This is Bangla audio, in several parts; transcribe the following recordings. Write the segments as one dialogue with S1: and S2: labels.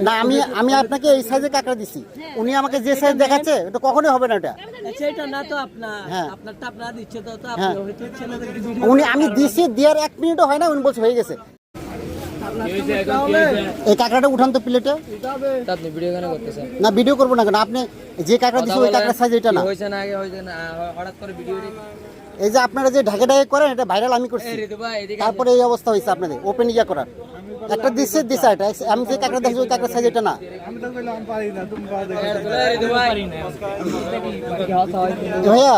S1: না আমি আমি আপনাকে এই সাইজে কাঁকড়া দিছি। উনি আমাকে যে সাইজ দেখাচ্ছে এটা কখনোই হবে না এটা।
S2: আচ্ছা এটা না তো আপনার
S1: হ্যাঁ।
S2: আপনারটা আপনার দিচ্ছে তো তো
S1: হ্যাঁ। উনি আমি দিছি দেওয়ার এক মিনিটও হয় না উনি বলছে হয়ে গেছে। এই কাঁকড়াটা উঠান তো প্লেটে।
S3: আপনি ভিডিও কেন করতেছেন?
S1: না ভিডিও করব না কেন? আপনি যে কাঁকড়া দিছি ওই কাঁকড়ার সাইজ এটা না।
S3: হয়েছে না আগে হয়েছে না হ- হঠাৎ করে ভিডিও
S1: এই যে আপনারা যে ঢাকে ঢাকে করেন এটা ভাইরাল আমি করছি।
S3: ঋতু ভাই এদিকে
S1: তারপরে এই অবস্থা হয়েছে আপনাদের ওপেন ইয়া করার। একটা দিচ্ছে দিছে এটা। আমি যে কাঁকড়া দেখছি, ওই কাঁকড়ার সাইজ এটা না। ভাইয়া,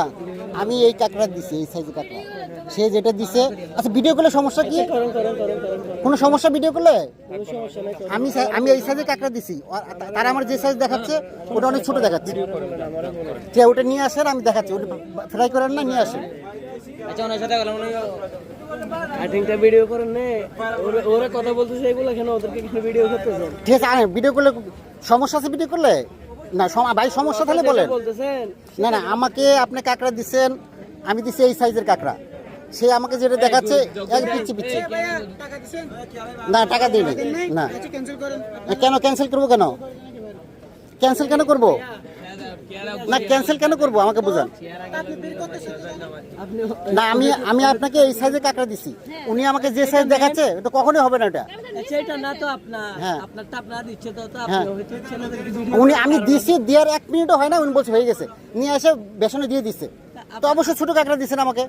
S1: আমি এই কাঁকড়া দিছি, এই সাইজের কাঁকড়া। সে যেটা দিছে আচ্ছা ভিডিও করলে সমস্যা কি? কোনো সমস্যা ভিডিও করলে আমি আমি এই সাইজের কাঁকড়া দিছি। তারা আমার যে সাইজ দেখাচ্ছে, ওটা অনেক ছোট দেখাচ্ছে। যে ওটা নিয়ে আসেন, আমি দেখাচ্ছি। ওটা ফ্রাই করেন না, নিয়ে আসেন।
S3: আচ্ছা ওনার সাথে
S2: কাটিংটা ভিডিও করেন নে। ওরা কথা বলতেছে এগুলো কেন? ওদেরকে কেন ভিডিও করতেছেন
S1: ঠিক আছে ভিডিও করলে সমস্যা আছে ভিডিও করলে? না ভাই সমস্যা তাহলে বলেন। না না আমাকে আপনি কাঁকড়া দিচ্ছেন আমি দিছি এই সাইজের কাঁকড়া। সে আমাকে যেটা দেখাচ্ছে এক পিচ্ছি পিচ্ছি। না টাকা দিই না। না, কেন ক্যান্সেল করব কেন? ক্যান্সেল কেন করব? না ক্যান্সেল কেন করব? আমাকে বোঝান। না আমি আমি আপনাকে এই সাইজে কাঁকড়া দিছি। উনি আমাকে যে সাইজ দেখাচ্ছে এটা কখনোই হবে না এটা। উনি আমি দিছি দেওয়ার এক মিনিটও হয় না উনি বলছে হয়ে গেছে। নিয়ে এসে বেসনে দিয়ে দিচ্ছে। তো অবশ্যই ছোট কাঁকড়া দিচ্ছেন আমাকে।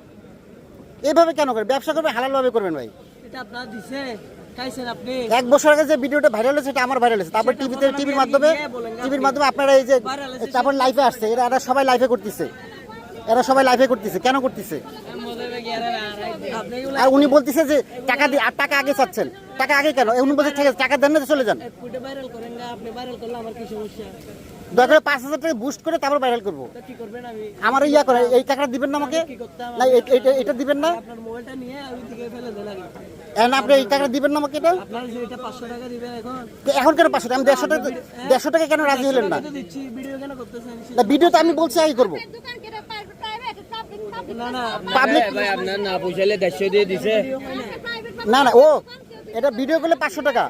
S1: এইভাবে কেন করেন ব্যবসা করবেন হালালভাবে করবেন ভাই।
S2: এটা আপনার দিছে?
S1: এক বছর আগে যে ভিডিওটা ভাইরাল হয়েছে সেটা আমার ভাইরাল হয়েছে। তারপর টিভিতে টিভির মাধ্যমে টিভির মাধ্যমে আপনারা এই যে তারপর লাইভে আসছে। এরা এরা সবাই লাইভে করতেছে। এরা সবাই লাইভে করতেছে। কেন করতেছে? আর উনি বলতেছে যে টাকা দিয়ে আর টাকা আগে চাচ্ছেন। টাকা আগে কেন? উনি বলছে ঠিক আছে টাকা দেন না চলে যান।
S2: ফুটে ভাইরাল করেন না আপনি ভাইরাল করলে আমার কি সমস্যা?
S1: দয়া করে পাঁচ হাজার টাকা বুস্ট করে তারপর ভাইরাল করব। আমার ইয়া করে এই টাকাটা দিবেন না আমাকে? না এটা দিবেন না? এখন আপনি এই টাকাটা দিবেন না আমাকে এটা?
S2: আপনার যে এটা পাঁচশো টাকা দিবেন এখন।
S1: তো এখন কেন পাঁচশো টাকা? আমি দেড়শো টাকা দেড়শো টাকা কেন রাজি হলেন না?
S2: তো দিচ্ছি ভিডিও কেন করতেছেন?
S1: না ভিডিও তো আমি বলছি করব।
S2: না না
S1: পাবলিক
S3: না পৌঁছালে দেড়শো দিয়ে দিছে।
S1: না না ও এটা ভিডিও করলে পাঁচশো টাকা।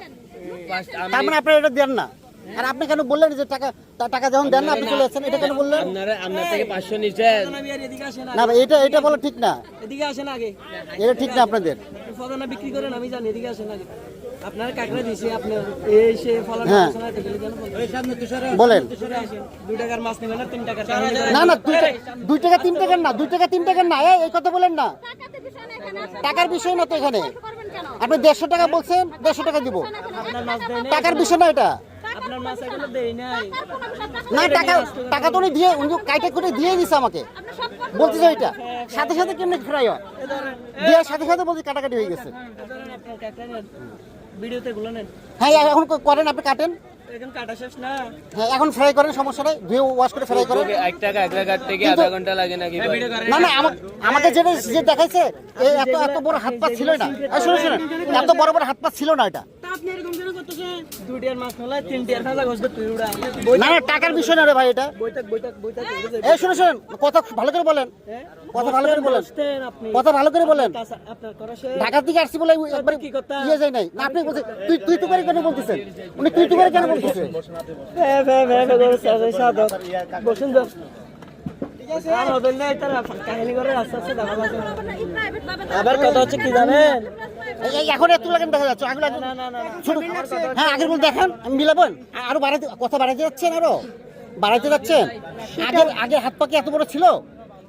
S1: তার মানে আপনারা এটা দেন না। আর আপনি কেন বললেন যে টাকা টাকা যখন দেন না আপনি চলে যাচ্ছেন? এটা কেন বললেন?
S3: আপনারা আপনার থেকে
S1: না ভাই এটা এটা বলা ঠিক না।
S2: এদিকে আসেন আগে।
S1: এটা ঠিক না আপনাদের।
S2: ফলানা বিক্রি করেন আমি জানি এদিকে আসেন আগে। আপনার কাকড়া দিছি আপনার এই সে ফলানা। আসেন কেন বলতেছেন?
S1: বলেন।
S2: সরে দুই টাকার মাছ নেবেন না তিন টাকার
S1: না না দুই টাকা টাকার না দুই টাকা তিন টাকার না। এই এই কথা বলেন না।
S4: বিষয় না
S1: টাকার বিষয় না তো এখানে। আপনি দেড়শো টাকা বলছেন দেড়শো টাকা দিব।
S2: আপনার মাছ
S1: টাকার বিষয় না এটা। না টাকা টাকা তো উনি দিয়ে উনি কাইটে করে দিয়ে দিছে আমাকে। বলতেছে ওইটা। সাথে সাথে কেমনি ফ্রাই হয়? দেওয়ার সাথে সাথে বলছি কাটাকাটি হয়ে গেছে।
S2: ভিডিওতে
S1: হ্যাঁ এখন করেন আপনি কাটেন।
S2: এখন কাটা শেষ না।
S1: হ্যাঁ এখন ফ্রাই করেন সমস্যা নেই। ধুয়ে ওয়াশ করে ফ্রাই করেন।
S3: এক টাকা এক টাকার থেকে আধা ঘণ্টা লাগে নাকি
S1: না না আমা- আমাকে যেটা যে দেখাইছে এই এত এত বড় হাত পা ছিল না। এত বড় বড় হাত পা ছিল না এটা। না না টাকার বিষয় না রে ভাই এটা এই শুনুন শুনুন কথা ভালো করে বলেন কথা ভালো করে বলেন কথা ভালো করে বলেন ঢাকার দিকে আসছি বলে একবার? ইয়ে যায় নাই না আপনি বলছেন তুই তুই তো করে কেন বলতেছেন উনি তুই তো করে কেন বলতেছেন
S2: হ্যাঁ হ্যাঁ হ্যাঁ বসুন আবার কথা হচ্ছে কি জানেন?
S1: এই- এই এখন এত লাগেন দেখা যাচ্ছে ছোট হ্যাঁ আগের বল দেখেন আমি মিলাবেন আরও বাড়াইতে কথা বাড়াইতে যাচ্ছেন আরও? বাড়াইতে যাচ্ছেন? আগে আগে হাত পাকে এত বড় ছিল?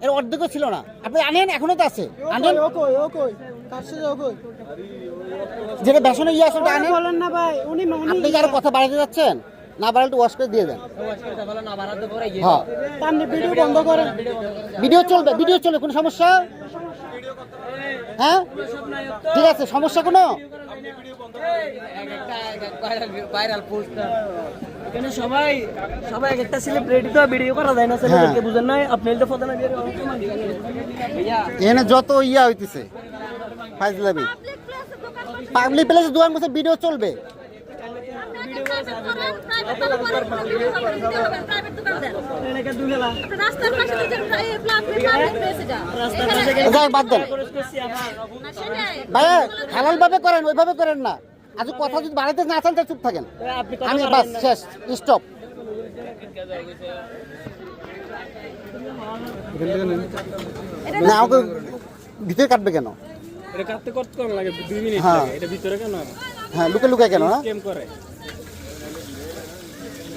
S1: এর অর্ধেকও ছিল না। আপনি আনেন এখনও তো আছে। আনেন। যেটা বেসনে ইয়ে ওটা আনেন।
S2: বলেন না ভাই উনি
S1: আপনি কি আরও কথা বাড়াইতে যাচ্ছেন? না বাড়ালে একটু ওয়াশ করে দিয়ে দেন। হ্যাঁ।
S2: ভিডিও বন্ধ করেন।
S1: ভিডিও চলবে ভিডিও চলবে কোনো সমস্যা? হ্যাঁ? ঠিক আছে সমস্যা কোনো?
S3: ভাইরাল পোস্ট
S2: এখানে সবাই সবাই একটা সেলিব্রিটি তো ভিডিও করা যায় না সেলিব্রিটি বুঝেন না আপনি তো ফটো দিয়ে
S1: এখানে যত ইয়া হইতেছে ফাইজলামি। পাবলিক প্লেসে দুয়ার মধ্যে ভিডিও চলবে। বাদ দেন। হালাল ভাবে করেন ওইভাবে করেন না। আজ কথা যদি বাড়াইতে না চান চুপ থাকেন। আমি বাস শেষ স্টপ। না আমাকে ভিতরে কাটবে কেন?
S3: এটা কাটতে কত লাগে? দুই মিনিট
S1: হ্যাঁ।
S3: লাগে। এটা ভিতরে কেন?
S1: হ্যাঁ লুকে লুকে কেন না
S3: স্ক্যাম করে।